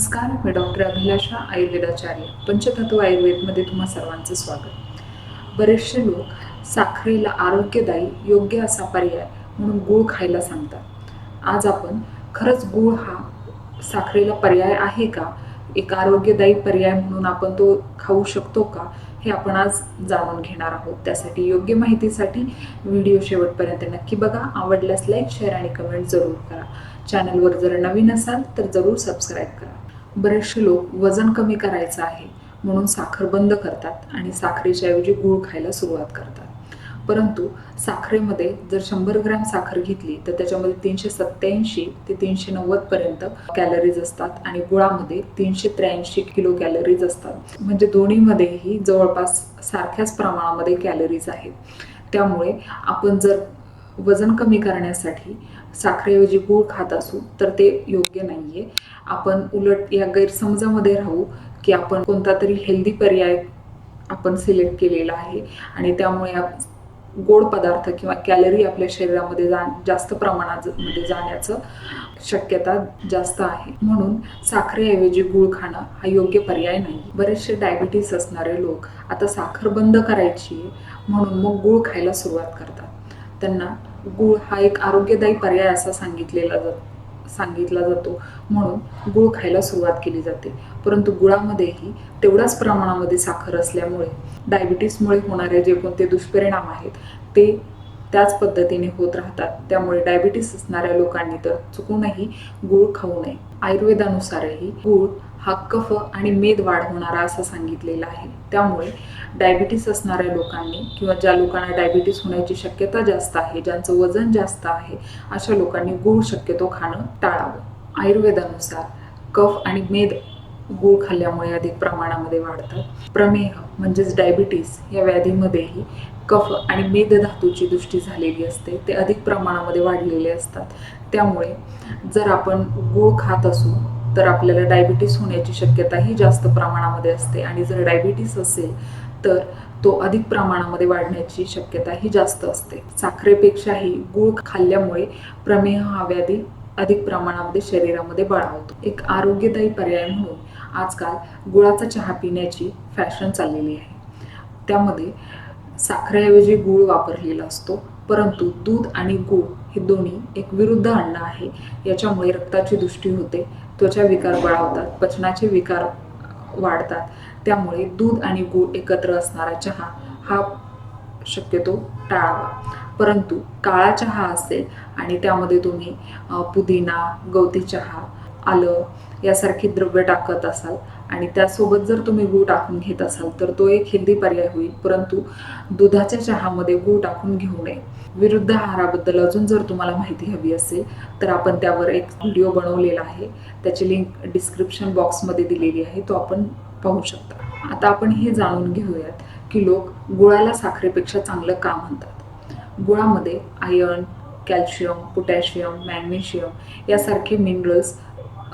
नमस्कार मी डॉक्टर अभिलाषा आयुर्वेदाचार्य. पंचतत्व आयुर्वेदमध्ये तुम्हा सर्वांचं स्वागत. बरेचसे लोक साखरेला आरोग्यदायी योग्य असा पर्याय म्हणून गूळ खायला सांगतात. आज आपण खरंच गूळ हा साखरेला पर्याय आहे का? एक आरोग्यदायी पर्याय म्हणून आपण तो खाऊ शकतो का? हे आपण आज जाणून घेणार आहोत. त्यासाठी योग्य माहितीसाठी व्हिडिओ शेवटपर्यंत नक्की बघा. आवडल्यास लाईक शेअर आणि कमेंट जरूर करा. चॅनलवर जर नवीन असाल तर जरूर सबस्क्राईब करा. बरेचसे लोक वजन कमी करायचं आहे म्हणून साखर बंद करतात आणि साखरेच्या ऐवजी गूळ खायला सुरुवात करतात. परंतु साखरेमध्ये जर शंभर ग्रॅम साखर घेतली तर त्याच्यामध्ये तीनशे सत्त्याऐंशी ते तीनशे नव्वद पर्यंत कॅलरीज असतात आणि गुळामध्ये तीनशे त्र्याऐंशी किलो कॅलरीज असतात. म्हणजे दोन्हीमध्येही जवळपास सारख्याच प्रमाणामध्ये कॅलरीज आहेत. त्यामुळे आपण जर वजन कमी करण्यासाठी साखरेऐवजी गूळ खात असू तर ते योग्य नाही आहे आपण उलट या गैरसमजामध्ये राहू की आपण कोणता तरी हेल्दी पर्याय आपण सिलेक्ट केलेला आहे आणि त्यामुळे गोड पदार्थ किंवा कॅलरी आपल्या शरीरामध्ये जा जास्त प्रमाणात मध्ये जाण्याचं शक्यता जास्त आहे. म्हणून साखरेऐवजी गूळ खाणं हा योग्य पर्याय नाही बरेचसे डायबिटीस असणारे लोक आता साखर बंद करायची आहे म्हणून मग गूळ खायला सुरुवात करतात. त्यांना गुळ हा एक आरोग्यदायी पर्याय असा सांगितलेला जात सांगितला जातो. म्हणून गूळ खायला सुरुवात केली जाते. परंतु गुळामध्येही तेवढ्याच प्रमाणामध्ये साखर असल्यामुळे डायबिटीसमुळे होणारे जे कोणते दुष्परिणाम आहेत ते त्याच पद्धतीने होत राहतात. त्यामुळे डायबिटीस असणाऱ्या लोकांनी तर चुकूनही गूळ खाऊ नये. आयुर्वेदानुसारही गूळ हा कफ आणि मेद वाढ होणारा असं सांगितलेला आहे. त्यामुळे डायबिटीस असणाऱ्या लोकांनी किंवा ज्या लोकांना डायबिटीस होण्याची शक्यता जास्त आहे ज्यांचं वजन जास्त आहे अशा लोकांनी गूळ शक्यतो खाणं टाळावं. आयुर्वेदानुसार कफ आणि मेद गूळ खाल्ल्यामुळे अधिक प्रमाणामध्ये वाढतात. प्रमेह म्हणजेच डायबिटीस या व्याधीमध्येही कफ आणि मेद धातूची दृष्टी झालेली असते ते अधिक प्रमाणामध्ये वाढलेले असतात. त्यामुळे जर आपण गूळ खात असू तर आपल्याला डायबिटीस होण्याची शक्यताही जास्त प्रमाणामध्ये असते. आणि जर डायबिटीस असेल तर तो अधिक प्रमाणामध्ये वाढण्याची शक्यताही जास्त असते. साखरेपेक्षाही गूळ खाल्ल्यामुळे प्रमेह हा व्याधी अधिक प्रमाणामध्ये शरीरामध्ये बळावतो एक आरोग्यदायी पर्याय म्हणून आजकाल गुळाचा चहा पिण्याची फॅशन चाललेली आहे. त्यामध्ये साखरेऐवजी गूळ वापरलेला असतो. परंतु दूध आणि गूळ हे दोन्ही एक विरुद्ध अन्न आहे. याच्यामुळे रक्ताची दृष्टी होते. त्वचा विकार बळावतात. पचनाचे विकार वाढतात. त्यामुळे दूध आणि गूळ एकत्र असणारा चहा हा शक्यतो टाळावा. परंतु काळा चहा असेल आणि त्यामध्ये तुम्ही पुदिना गवती चहा आलं यासारखी द्रव्य टाकत असाल आणि त्यासोबत जर तुम्ही गूळ टाकून घेत असाल तर तो एक हेल्दी पर्याय होईल. परंतु दुधाच्या चहामध्ये गूळ टाकून घेऊ नये. विरुद्ध आहाराबद्दल अजून जर तुम्हाला माहिती हवी असेल तर आपण त्यावर एक व्हिडिओ बनवलेला आहे. त्याची लिंक डिस्क्रिप्शन बॉक्समध्ये दिलेली आहे. तो आपण पाहू शकता. आता आपण हे जाणून घेऊयात की लोक गुळाला साखरेपेक्षा चांगलं का म्हणतात? गुळामध्ये आयर्न कॅल्शियम पोटॅशियम मॅग्नेशियम यासारखे मिनरल्स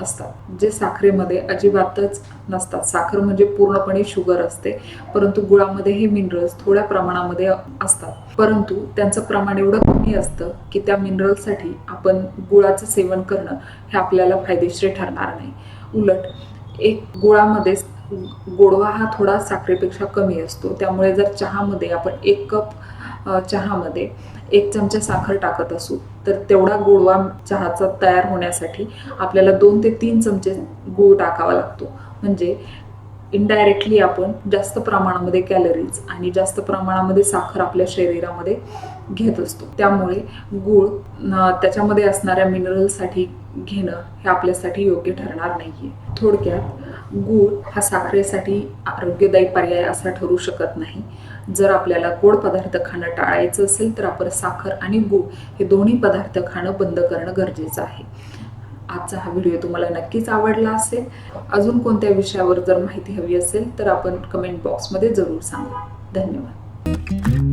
असतात. जे साखरेमध्ये अजिबातच नसतात. साखर म्हणजे पूर्णपणे शुगर असते. परंतु गुळामध्ये हे मिनरल्स थोड्या प्रमाणामध्ये असतात. परंतु त्यांचं प्रमाण एवढं कमी असतं की त्या मिनरल्ससाठी आपण गुळाचं सेवन करणं हे आपल्याला फायदेशीर ठरणार नाही. उलट एक गुळामध्ये गोडवा हा थोडा साखरेपेक्षा कमी असतो. त्यामुळे जर चहामध्ये आपण एक कप चहामध्ये एक चमचा साखर टाकत असू तर तेवढा गोडवा चहाचा तयार होण्यासाठी आपल्याला दोन ते तीन चमचे गूळ टाकावा लागतो. म्हणजे इनडायरेक्टली आपण जास्त प्रमाणामध्ये कॅलरीज आणि जास्त प्रमाणामध्ये साखर आपल्या शरीरामध्ये घेत असतो. त्यामुळे गूळ त्याच्यामध्ये असणाऱ्या मिनरलसाठी घेणं हे आपल्यासाठी योग्य ठरणार नाही आहे थोडक्यात गूळ हा साखरेसाठी आरोग्यदायी पर्याय असा ठरू शकत नाही. जर आपल्याला गोड पदार्थ खाणं टाळायचं असेल तर आपण साखर आणि गूळ हे दोन्ही पदार्थ खाणं बंद करणं गरजेचं आहे. आजचा हा व्हिडिओ तुम्हाला नक्कीच आवडला असेल. अजून कोणत्या विषयावर जर माहिती हवी असेल तर आपण कमेंट बॉक्समध्ये जरूर सांगा. धन्यवाद.